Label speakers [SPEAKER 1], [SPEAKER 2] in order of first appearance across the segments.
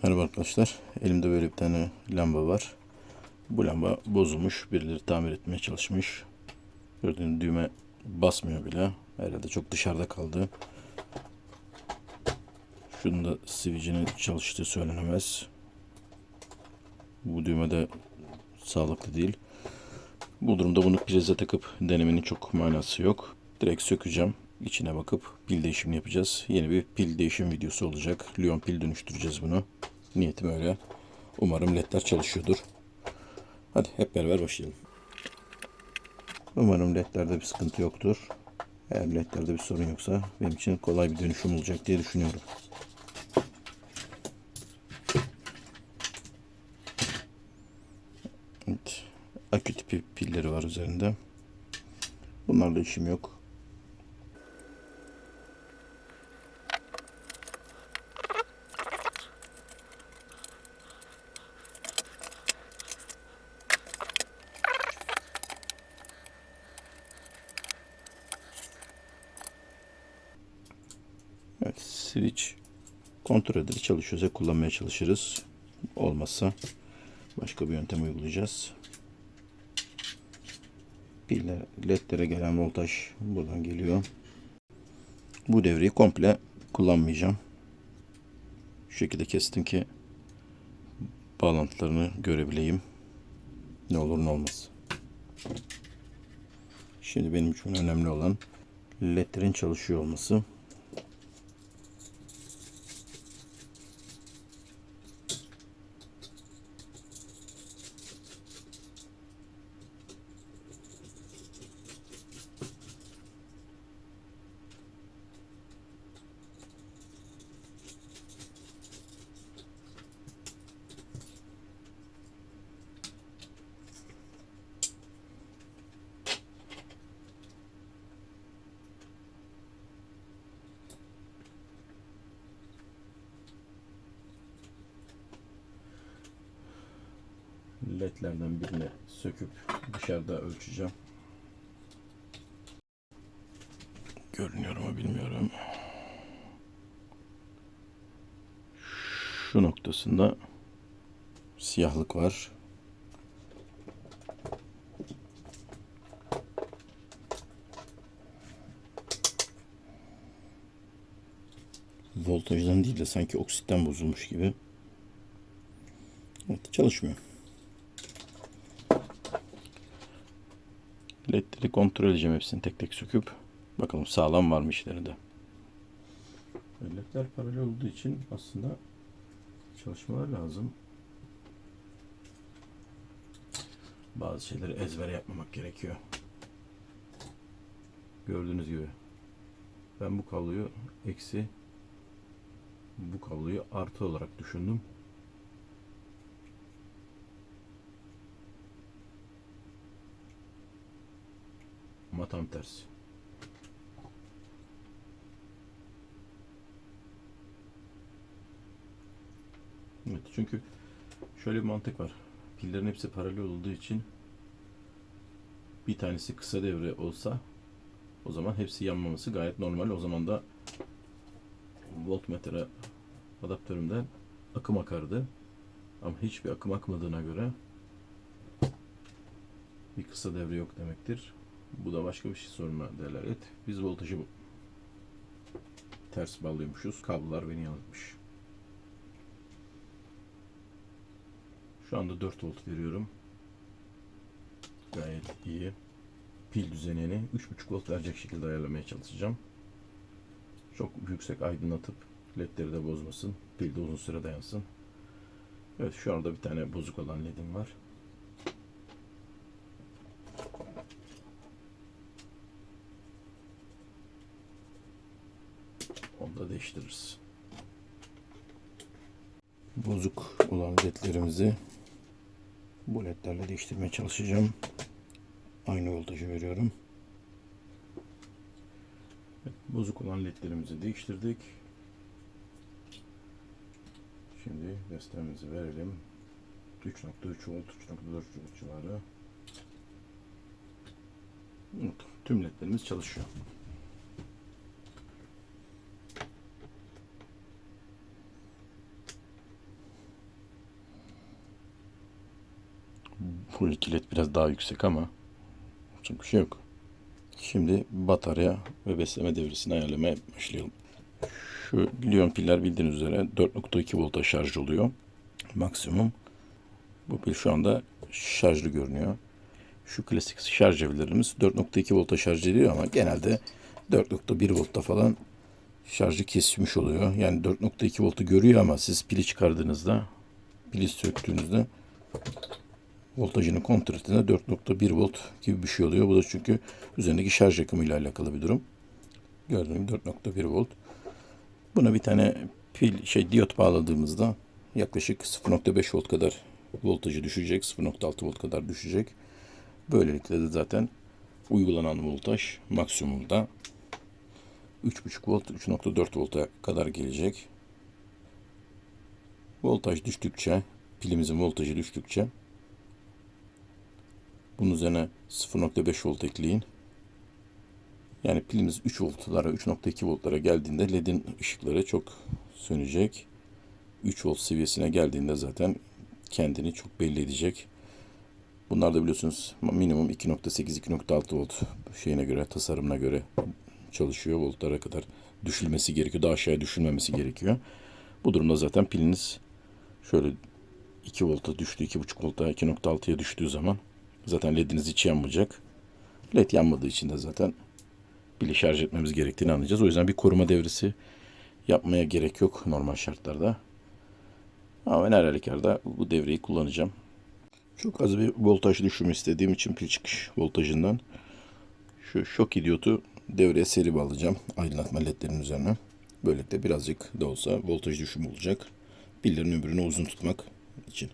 [SPEAKER 1] Merhaba arkadaşlar. Elimde böyle bir tane lamba var. Bu lamba bozulmuş. Birileri tamir etmeye çalışmış. Gördüğünüz düğme basmıyor bile. Herhalde çok dışarıda kaldı. Şunun da sivicinin çalıştığı söylenemez. Bu düğme de sağlıklı değil. Bu durumda bunu prize takıp denemenin çok manası yok. Direkt sökeceğim. İçine bakıp pil değişimini yapacağız. Yeni bir pil değişim videosu olacak. Lyon pil dönüştüreceğiz bunu. Niyetim öyle. Umarım ledler çalışıyordur. Hadi hep beraber başlayalım. Umarım ledlerde bir sıkıntı yoktur. Eğer ledlerde bir sorun yoksa benim için kolay bir dönüşüm olacak diye düşünüyorum. Evet. Akü tipi pilleri var üzerinde. Bunlarla işim yok. Evet, switch kontrol edilir çalışıyorsa kullanmaya çalışırız. Olmazsa başka bir yöntem uygulayacağız. Piller, ledlere gelen voltaj buradan geliyor. Bu devreyi komple kullanmayacağım. Şu şekilde kestim ki bağlantılarını görebileyim. Ne olur ne olmaz. Şimdi benim için önemli olan ledlerin çalışıyor olması. Ledlerden birini söküp dışarıda ölçeceğim. Görünüyor mu bilmiyorum. Şu noktasında siyahlık var. Voltajdan değil de sanki oksitten bozulmuş gibi. Evet, çalışmıyor. Ledleri kontrol edeceğim hepsini tek tek söküp bakalım sağlam var mı işlerinde. Ledler paralel olduğu için aslında çalışmalar lazım. Bazı şeyleri ezber yapmamak gerekiyor. Gördüğünüz gibi ben bu kabloyu eksi bu kabloyu artı olarak düşündüm. Ama tam tersi. Evet çünkü şöyle bir mantık var. Pillerin hepsi paralel olduğu için bir tanesi kısa devre olsa o zaman hepsi yanmaması gayet normal. O zaman da voltmetre adaptörümden akım akardı. Ama hiçbir akım akmadığına göre bir kısa devre yok demektir. Bu da başka bir şey soruna delalet. Biz voltajı ters bağlıyormuşuz. Kablolar beni yanıltmış. Şu anda 4 volt veriyorum. Gayet iyi. Pil düzenini 3.5 volt verecek şekilde ayarlamaya çalışacağım. Çok yüksek aydınlatıp ledleri de bozmasın. Pil de uzun süre dayansın. Evet şu anda bir tane bozuk olan ledim var. Onu da değiştiririz. Bozuk olan ledlerimizi bu ledlerle değiştirmeye çalışacağım. Aynı voltajı veriyorum. Evet, bozuk olan ledlerimizi değiştirdik. Şimdi desteğimizi verelim. 3.3 volt, 3.4 volt civarı. Tüm ledlerimiz çalışıyor. Full 2 led biraz daha yüksek ama çok bir şey yok. Şimdi batarya ve besleme devresini ayarlamaya başlayalım. Şu Lion piller bildiğiniz üzere 4.2 volta şarj oluyor. Maksimum. Bu pil şu anda şarjlı görünüyor. Şu klasik şarj evlerimiz 4.2 volta şarj ediyor ama genelde 4.1 voltta falan şarjı kesmiş oluyor. Yani 4.2 voltu görüyor ama siz pili çıkardığınızda, pili söktüğünüzde voltajını kontrol ettiğinde 4.1 volt gibi bir şey oluyor. Bu da çünkü üzerindeki şarj akımıyla alakalı bir durum. Gördüğünüz gibi 4.1 volt. Buna bir tane pil şey diyot bağladığımızda yaklaşık 0.5 volt kadar voltajı düşecek. 0.6 volt kadar düşecek. Böylelikle de zaten uygulanan voltaj maksimumda 3.5 volt 3.4 volta kadar gelecek. Voltaj düştükçe pilimizin voltajı düştükçe bunun üzerine 0.5 volt ekleyin. Yani pilimiz 3 voltlara 3.2 voltlara geldiğinde ledin ışıkları çok sönecek. 3 volt seviyesine geldiğinde zaten kendini çok belli edecek. Bunlar da biliyorsunuz minimum 2.8-2.6 volt şeyine göre, tasarımına göre çalışıyor. Voltlara kadar düşülmesi gerekiyor. Daha aşağıya düşülmemesi gerekiyor. Bu durumda zaten piliniz şöyle 2 volta düştü, 2.5 volta 2.6'ya düştüğü zaman zaten lediniz hiç yanmayacak. Led yanmadığı için de zaten pili şarj etmemiz gerektiğini anlayacağız. O yüzden bir koruma devresi yapmaya gerek yok normal şartlarda. Ama ben her halükarda bu devreyi kullanacağım. Çok az bir voltaj düşümü istediğim için pil çıkış voltajından şu şok idiotu devreye seri bağlayacağım aydınlatma ledlerin üzerine. Böylelikle birazcık da olsa voltaj düşümü olacak. Pillerin ömrünü uzun tutmak için.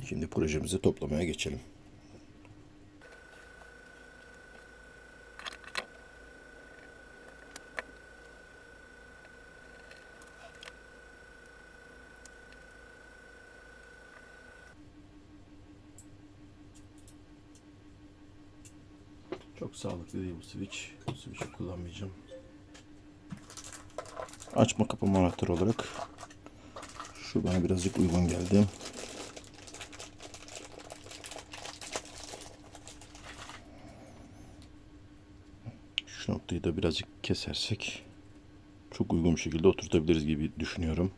[SPEAKER 1] Şimdi projemizi toplamaya geçelim. Çok sağlıklı değil bu switch. Bu switch'i kullanmayacağım. Açma kapama anahtarı olarak şu bana birazcık uygun geldi. Noktayı da birazcık kesersek çok uygun bir şekilde oturtabiliriz gibi düşünüyorum.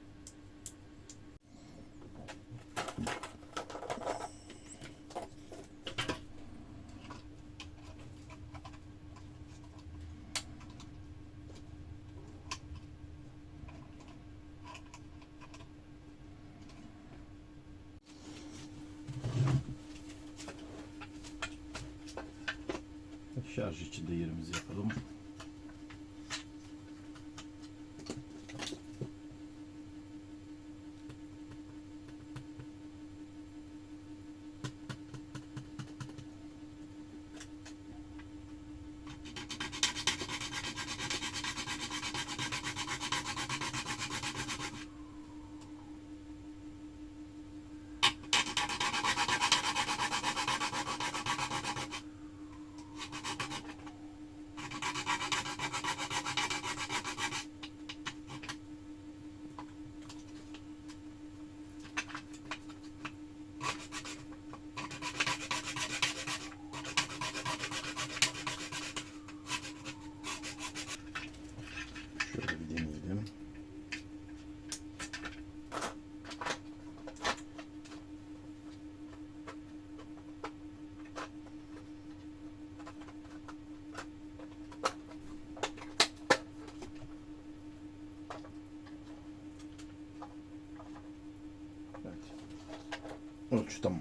[SPEAKER 1] Şarj için de yerimizi yapalım. Şöyle bir deneyelim. Evet. Ölçü tamam.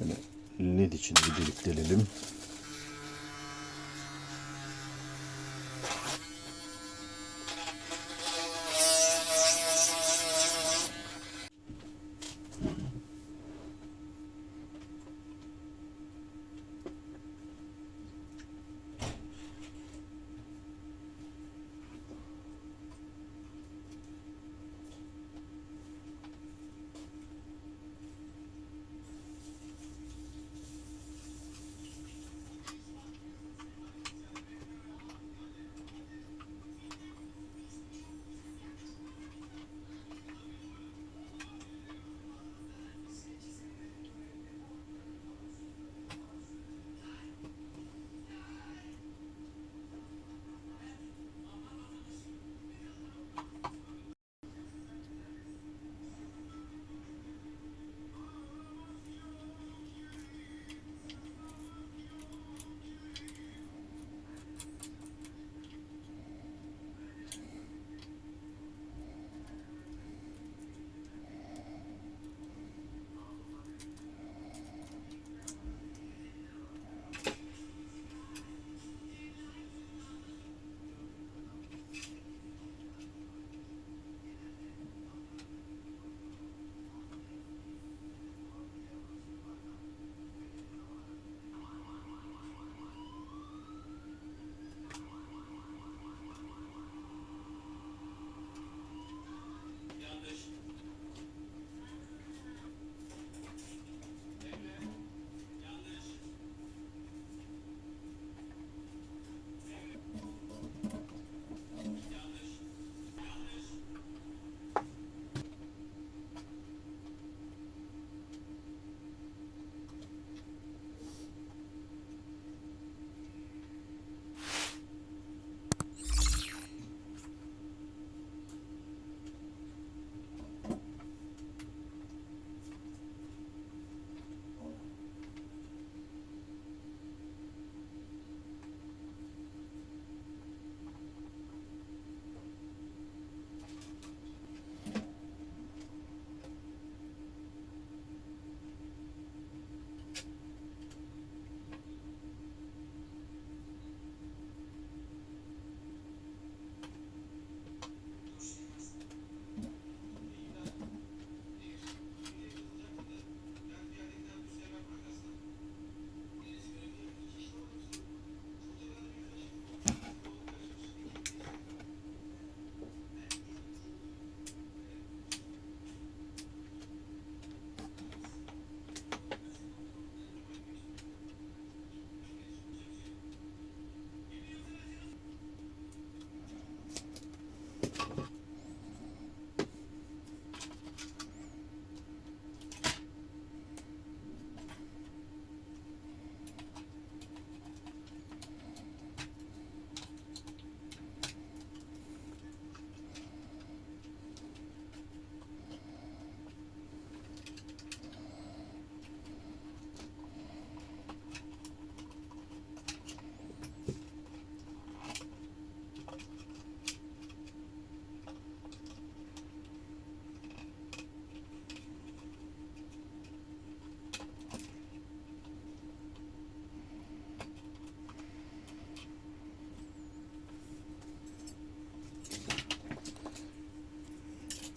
[SPEAKER 1] Böyle led için bir delik delelim.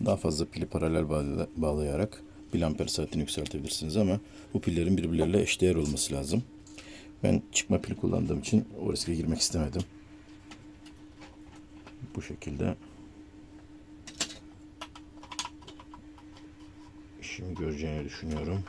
[SPEAKER 1] Daha fazla pili paralel bağla- bağlayarak pil amper saatini yükseltebilirsiniz ama bu pillerin birbirleriyle eşdeğer olması lazım. Ben çıkma pil kullandığım için o riske girmek istemedim. Bu şekilde işimi göreceğini düşünüyorum.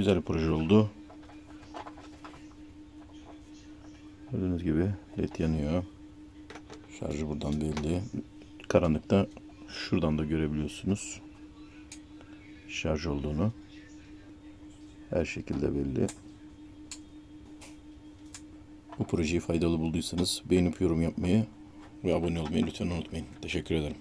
[SPEAKER 1] Güzel bir proje oldu. Gördüğünüz gibi led yanıyor. Şarjı buradan belli. Karanlıkta şuradan da görebiliyorsunuz. Şarj olduğunu. Her şekilde belli. Bu projeyi faydalı bulduysanız beğenip yorum yapmayı ve abone olmayı lütfen unutmayın. Teşekkür ederim.